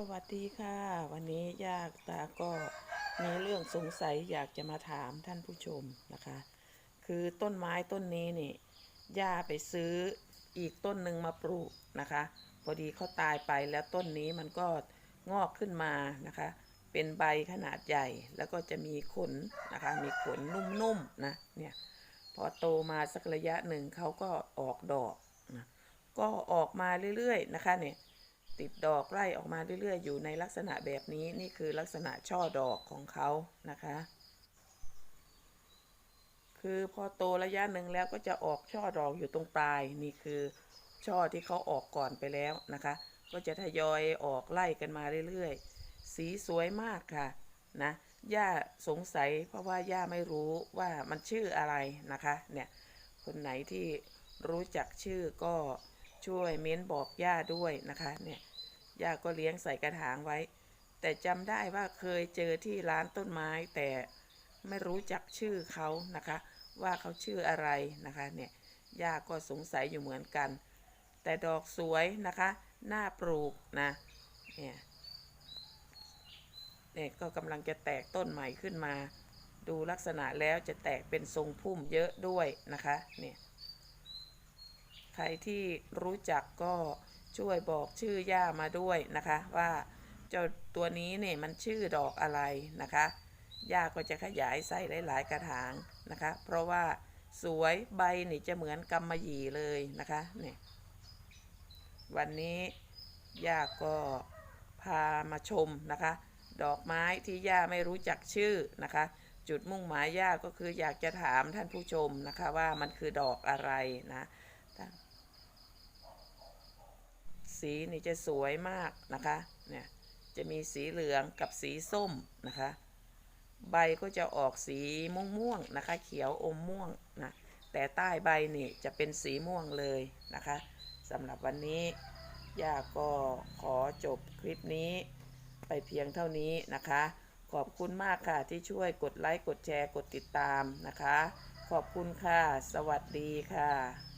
สวัสดีค่ะ วันนี้ยากตาก็มีเรื่องสงสัยอยากจะมาถามท่านผู้ชมนะคะ คือต้นไม้ต้นนี้นี่ย่าไปซื้ออีกต้นหนึ่งมาปลูกนะคะพอดีเขาตายไปแล้วต้นนี้มันก็งอกขึ้นมานะคะ เป็นใบขนาดใหญ่แล้วก็จะมีขนนะคะ มีขนนุ่มๆนะเนี่ยพอโตมาสักระยะหนึ่งเขาก็ออกดอกนะก็ออกมาเรื่อยๆนะคะเนี่ย ติดดอกไล่ออกมาเรื่อยๆ อยู่ในลักษณะแบบนี้นี่คือลักษณะช่อดอกของเขานะคะ คือพอโตระยะหนึ่งแล้วก็จะออกช่อดอกอยู่ตรงปลาย นี่คือช่อที่เขาออกก่อนไปแล้วนะคะ ก็จะทยอยออกไล่กันมาเรื่อยๆ สีสวยมากค่ะนะย่าสงสัยเพราะว่าย่าไม่รู้ว่ามันชื่ออะไรนะคะเนี่ยคนไหนที่รู้จักชื่อก็ ช่วยเม้นบอกย่าด้วยนะคะเนี่ยย่าก็เลี้ยงใส่กระถางไว้ แต่จำได้ว่าเคยเจอที่ร้านต้นไม้แต่ไม่รู้จักชื่อเขานะคะ ว่าเขาชื่ออะไรนะคะเนี่ยย่าก็สงสัยอยู่เหมือนกัน แต่ดอกสวยนะคะน่าปลูกนะเนี่ยเนี่ยก็กำลังจะแตกต้นใหม่ขึ้นมา ดูลักษณะแล้วจะแตกเป็นทรงพุ่มเยอะด้วยนะคะเนี่ย รที่รู้จักก็ช่วยบอกชื่อย่ามาด้วยนะคะ ว่าเจ้าตัวนี้เนี่ยมันชื่อดอกอะไรนะคะย่าก็จะขยายใส่หลาย ๆ กระถางนะคะ เพราะว่าสวยใบนี่จะเหมือนกำมะหยี่เลยนะคะเนี่ยวันนี้ย่าก็พามาชมนะคะ ดอกไม้ที่ย่าไม่รู้จักชื่อนะคะ จุดมุ่งหมายย่าก็คืออยากจะถามท่านผู้ชมนะคะว่ามันคือดอกอะไรนะ สีนี่จะสวยมากนะคะ เนี่ย จะมีสีเหลืองกับสีส้มนะคะ ใบก็จะออกสีม่วงๆนะคะ เขียวอมม่วงนะ แต่ใต้ใบนี่จะเป็นสีม่วงเลยนะคะสำหรับวันนี้ย่าก็ขอจบคลิปนี้ไปเพียงเท่านี้นะคะ ขอบคุณมากค่ะที่ช่วยกดไลค์ กดแชร์ กดติดตามนะคะ ขอบคุณค่ะ สวัสดีค่ะ